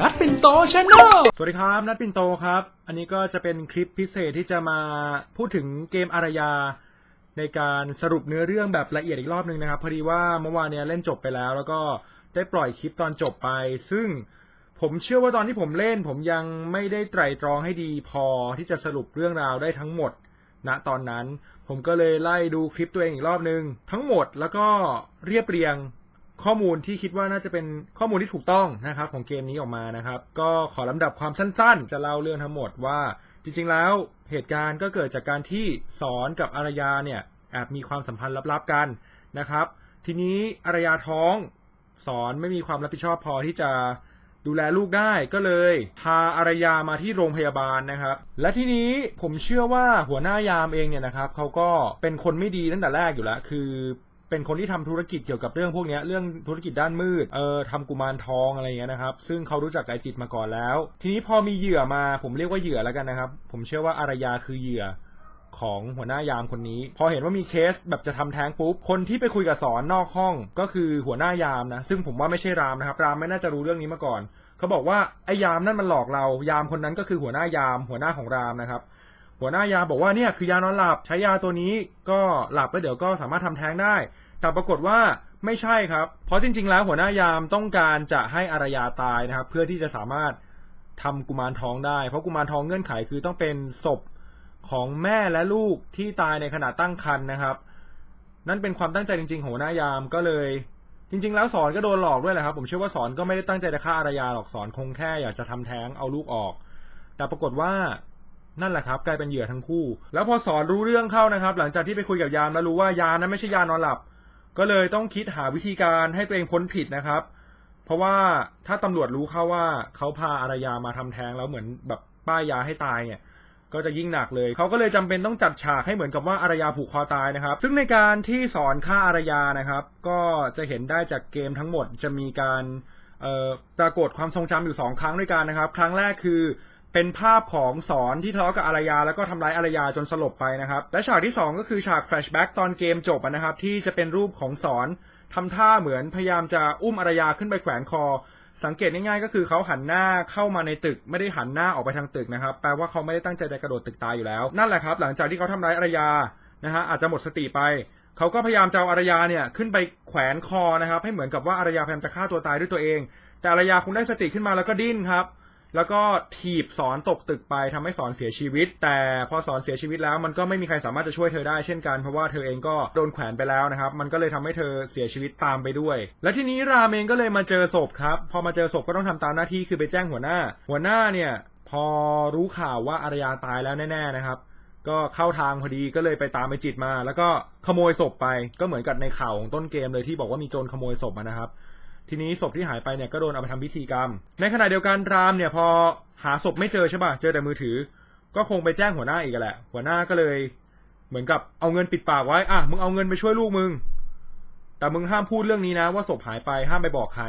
นัดปินโตชาแนลสวัสดีครับ นัดปิ่นโตครับ อันนี้ก็จะเป็นคลิปพิเศษที่จะมาพูดถึงเกมอารยา ในการสรุปเนื้อเรื่องแบบละเอียดอีกรอบหนึ่งนะครับ พอดีว่าเมื่อวานเนี้ยเล่นจบไปแล้ว แล้วก็ได้ปล่อยคลิปตอนจบไป ซึ่งผมเชื่อว่าตอนที่ผมเล่น ผมยังไม่ได้ไตร่ตรองให้ดีพอที่จะสรุปเรื่องราวได้ทั้งหมดณตอนนั้น ผมก็เลยไล่ดูคลิปตัวเองอีกรอบหนึ่งทั้งหมดแล้วก็เรียบเรียง ข้อมูลที่คิดว่าน่าจะเป็นข้อมูลที่ถูกต้องนะครับของเกมนี้ออกมานะครับ ก็ขอลำดับความสั้นๆ จะเล่าเรื่องทั้งหมดว่าจริงๆแล้วเหตุการณ์ก็เกิดจากการที่สอนกับอารยาเนี่ยแอบมีความสัมพันธ์ลับๆกันนะครับ ทีนี้อารยาท้องสอนไม่มีความรับผิดชอบพอที่จะดูแลลูกได้ก็เลยพาอารยามาที่โรงพยาบาลนะครับ และทีนี้ผมเชื่อว่าหัวหน้ายามเองเนี่ยนะครับเขาก็เป็นคนไม่ดีตั้งแต่แรกอยู่แล้ว คือ เป็นคนที่ทำธุรกิจเกี่ยวกับเรื่องพวกนี้เรื่องธุรกิจด้านมืดเออทำกุมารทองอะไรอย่างเงี้ยนะครับ ซึ่งเขารู้จักไอจิตมาก่อนแล้ว ทีนี้พอมีเหยื่อมาผมเรียกว่าเหยื่อแล้วกันนะครับ ผมเชื่อว่าอารยาคือเหยื่อของหัวหน้ายามคนนี้ พอเห็นว่ามีเคสแบบจะทำแท้งปุ๊บ คนที่ไปคุยกับสอนนอกห้อง ก็คือหัวหน้ายามนะ ซึ่งผมว่าไม่ใช่รามนะครับ รามไม่น่าจะรู้เรื่องนี้มาก่อน เขาบอกว่าไอ้ยามนั่นมันหลอกเรา ยามคนนั้นก็คือหัวหน้ายาม หัวหน้าของรามนะครับ หัวหน้ายาบอกว่าเนี่ยคือยานอนหลับใช้ยาตัวนี้ก็หลับแล้วเดี๋ยวก็สามารถทำแท้งได้ แต่ปรากฏว่าไม่ใช่ครับ เพราะจริง ๆ แล้วหัวหน้ายามต้องการจะให้อารยาตายนะครับ เพื่อที่จะสามารถทำกุมารทองได้ เพราะกุมารทองเงื่อนไขคือต้องเป็นศพของแม่และลูกที่ตายในขณะตั้งครรภ์นะครับ นั่นเป็นความตั้งใจจริง ๆ ของหัวหน้ายามก็เลย จริง ๆ แล้วสอนก็โดนหลอกด้วยแหละครับ ผมเชื่อว่าสอนก็ไม่ได้ตั้งใจจะฆ่าอารยาหรอกสอนคงแค่อยากจะทำแท้งเอาลูกออก แต่ปรากฏว่า นั่นแหละครับกลายเป็นเหยื่อทั้งคู่ แล้วพอสอนรู้เรื่องเข้านะครับ หลังจากที่ไปคุยกับยามแล้วรู้ว่ายานั้นไม่ใช่ยานอนหลับ ก็เลยต้องคิดหาวิธีการให้ตัวเองพ้นผิดนะครับ เพราะว่าถ้าตำรวจรู้เข้าว่าเขาพาอารยามาทำแท้งแล้วเหมือนแบบป้ายยาให้ตายเนี่ยก็จะยิ่งหนักเลย เขาก็เลยจำเป็นต้องจัดฉากให้เหมือนกับว่าอารยาผูกคอตายนะครับ ซึ่งในการที่สอนฆ่าอารยานะครับ ก็จะเห็นได้จากเกมทั้งหมดจะมีการปรากฏความทรงจำอยู่สองครั้งด้วยกันนะครับ ครั้งแรกคือ เป็นภาพของสอนที่ทะเลาะกับอารยาแล้วก็ทำร้ายอารยาจนสลบไปนะครับ และฉากที่ 2 ก็คือฉากแฟลชแบ็กตอนเกมจบนะครับ ที่จะเป็นรูปของสอนทำท่าเหมือนพยายามจะอุ้มอารยาขึ้นไปแขวนคอ สังเกตง่ายๆ ก็คือเขาหันหน้าเข้ามาในตึก ไม่ได้หันหน้าออกไปทางตึกนะครับ แปลว่าเขาไม่ได้ตั้งใจจะกระโดดตึกตายอยู่แล้ว นั่นแหละครับหลังจากที่เขาทำร้ายอารยานะฮะอาจจะหมดสติไปเขาก็พยายามจะเอาอารยาเนี่ยขึ้นไปแขวนคอนะครับ ให้เหมือนกับว่าอารยาพยายามจะฆ่าตัวตายด้วยตัวเอง แต่อารยาคงได้สติขึ้นมาแล้วก็ดิ้นครับ แล้วก็ถีบสอนตกตึกไปทำให้สอนเสียชีวิต แต่พอสอนเสียชีวิตแล้วมันก็ไม่มีใครสามารถจะช่วยเธอได้เช่นกันเพราะว่าเธอเองก็โดนแขวนไปแล้วนะครับ มันก็เลยทำให้เธอเสียชีวิตตามไปด้วย และทีนี้รามเองก็เลยมาเจอศพครับพอมาเจอศพก็ต้องทำตามหน้าที่คือไปแจ้งหัวหน้า หัวหน้าเนี่ยพอรู้ข่าวว่าอารยาตายแล้วแน่ ๆนะครับก็เข้าทางพอดีก็เลยไปตามไปจิตมา แล้วก็ขโมยศพไปก็เหมือนกับในข่าวของต้นเกมเลยที่บอกว่ามีโจรขโมยศพนะครับ ทีนี้ศพที่หายไปเนี่ยก็โดนเอาไปทำพิธีกรรม ในขณะเดียวกันรามเนี่ยพอหาศพไม่เจอใช่ป่ะเจอแต่มือถือ ก็คงไปแจ้งหัวหน้าอีกแหละ หัวหน้าก็เลย เหมือนกับเอาเงินปิดปากไว้อะมึงเอาเงินไปช่วยลูกมึง แต่มึงห้ามพูดเรื่องนี้นะ ว่าศพหายไปห้ามไปบอกใคร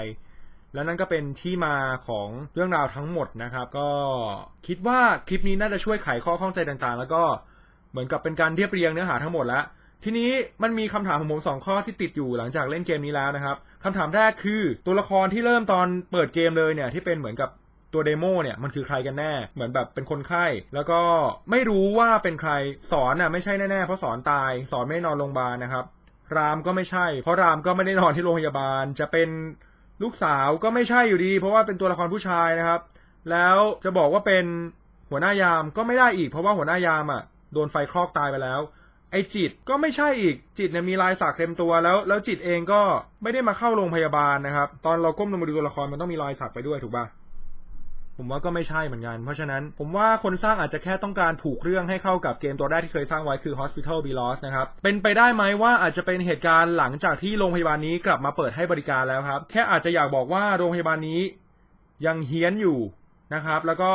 และนั่นก็เป็นที่มาของเรื่องราวทั้งหมดนะครับ ก็คิดว่าคลิปนี้น่าจะช่วยไขข้อข้องใจต่างๆ แล้วก็เหมือนกับเป็นการเรียบเรียงเนื้อหาทั้งหมดแล้ว ทีนี้มันมีคำถามของผมสองข้อที่ติดอยู่หลังจากเล่นเกมนี้แล้วนะครับคำถามแรกคือตัวละครที่เริ่มตอนเปิดเกมเลยเนี่ยที่เป็นเหมือนกับตัวเดโมเนี่ยมันคือใครกันแน่เหมือนแบบเป็นคนไข้ แล้วก็ไม่รู้ว่าเป็นใครสอนน่ะไม่ใช่แน่ๆเพราะสอนตายสอนไม่นอนโรงพยาบาลนะครับ รามก็ไม่ใช่ เพราะรามก็ไม่ได้นอนที่โรงพยาบาล จะเป็นลูกสาวก็ไม่ใช่อยู่ดี เพราะว่าเป็นตัวละครผู้ชายนะครับ แล้วจะบอกว่าเป็นหัวหน้ายามก็ไม่ได้อีก เพราะว่าหัวหน้ายามอะโดนไฟคลอกตายไปแล้ว ไอจิตก็ไม่ใช่อีกจิตเนี่ยมีลายสักเต็มตัวแล้ว แล้วจิตเองก็ไม่ได้มาเข้าโรงพยาบาลนะครับ ตอนเราก้มลงมาดูตัวละครมันต้องมีรอยสักไปด้วยถูกปะผมว่าก็ไม่ใช่เหมือนกัน เพราะฉะนั้นผมว่าคนสร้างอาจจะแค่ต้องการผูกเรื่องให้เข้ากับเกมตัวแรกที่เคยสร้างไว้คือ Hospital b e l o s นะครับ เป็นไปได้ไหมว่าอาจจะเป็นเหตุการณ์หลังจากที่โรงพยาบาลนี้กลับมาเปิดให้บริการแล้วครับ แค่อาจจะอยากบอกว่าโรงพยาบาลนี้ยังเฮี้ยนอยู่นะครับ แล้วก็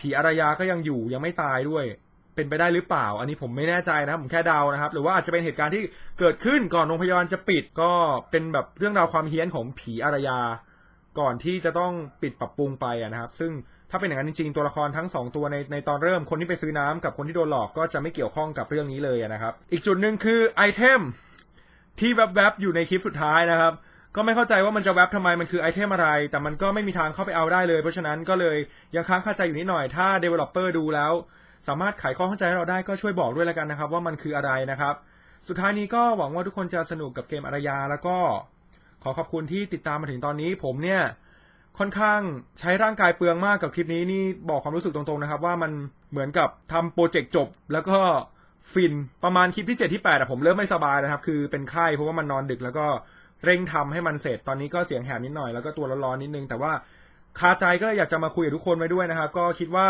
ผีอารยาก็ยังอยู่ยังไม่ตายด้วย เป็นไปได้หรือเปล่า อันนี้ผมไม่แน่ใจนะผมแค่เดานะครับ หรือว่าอาจจะเป็นเหตุการณ์ที่เกิดขึ้นก่อนโรงพยาบาลจะปิด ก็เป็นแบบเรื่องราวความเฮี้ยนของผีอารยา ก่อนที่จะต้องปิดปรับปรุงไปนะครับ ซึ่งถ้าเป็นอย่างนั้นจริงๆ ตัวละครทั้งสองตัวในในตอนเริ่มคนที่ไปซื้อน้ำกับคนที่โดนหลอกก็จะไม่เกี่ยวข้องกับเรื่องนี้เลยนะครับ อีกจุดหนึ่งคือไอเทมที่แวบๆอยู่ในคลิปสุดท้ายนะครับ ก็ไม่เข้าใจว่ามันจะแวบทำไมมันคือไอเทมอะไร แต่มันก็ไม่มีทางเข้าไปเอาได้เลย เพราะฉะนั้นก็เลยยังค้างคาใจอยู่นิดหน่อยถ้า developer ดูแล้ว สามารถไขข้อข้องใจเราได้ก็ช่วยบอกด้วยแล้วกันนะครับ ว่ามันคืออะไรนะครับ สุดท้ายนี้ก็หวังว่าทุกคนจะสนุกกับเกมอารยา แล้วก็ขอขอบคุณที่ติดตามมาถึงตอนนี้ผมเนี่ยค่อนข้างใช้ร่างกายเปลืองมากกับคลิปนี้นี่บอกความรู้สึกตรงๆนะครับ ว่ามันเหมือนกับทำโปรเจกต์จบ แล้วก็ฟินประมาณคลิปที่7ที่8อะผมเริ่มไม่สบายนะครับ คือเป็นไข้เพราะว่ามันนอนดึกแล้วก็เร่งทำให้มันเสร็จตอนนี้ก็เสียงแหบนิดหน่อยแล้วก็ตัวร้อนๆนิดนึง แต่ว่าคาใจก็อยากจะมาคุยกับทุกคนไว้ด้วยนะครับ ก็คิดว่า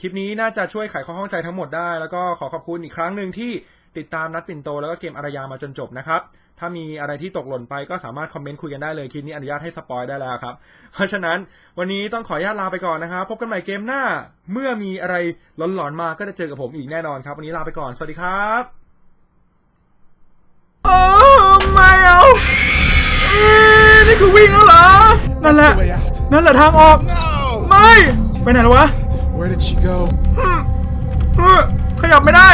คลิปนี้น่าจะช่วยไขข้อข้องใจทั้งหมดได้ แล้วก็ขอขอบคุณอีกครั้งหนึ่งที่ติดตามนัดปิ่นโต แล้วก็เกมอารยามาจนจบนะครับ ถ้ามีอะไรที่ตกหล่นไปก็สามารถคอมเมนต์คุยกันได้เลย คลิปนี้อนุญาตให้สปอยได้แล้วครับ เพราะฉะนั้นวันนี้ต้องขออนุญาตลาไปก่อนนะครับ พบกันใหม่เกมหน้า เมื่อมีอะไรหลอนๆมาก็จะเจอกับผมอีกแน่นอนครับ วันนี้ลาไปก่อน สวัสดีครับโอ้ไม่เอานี่คือวิ่งแล้วเหรอ นั่นแหละ That's the way out. นั่นแหละทางออก No! ไม่ ไปไหนแล้ววะ Where did she go? ขยับไม่ได้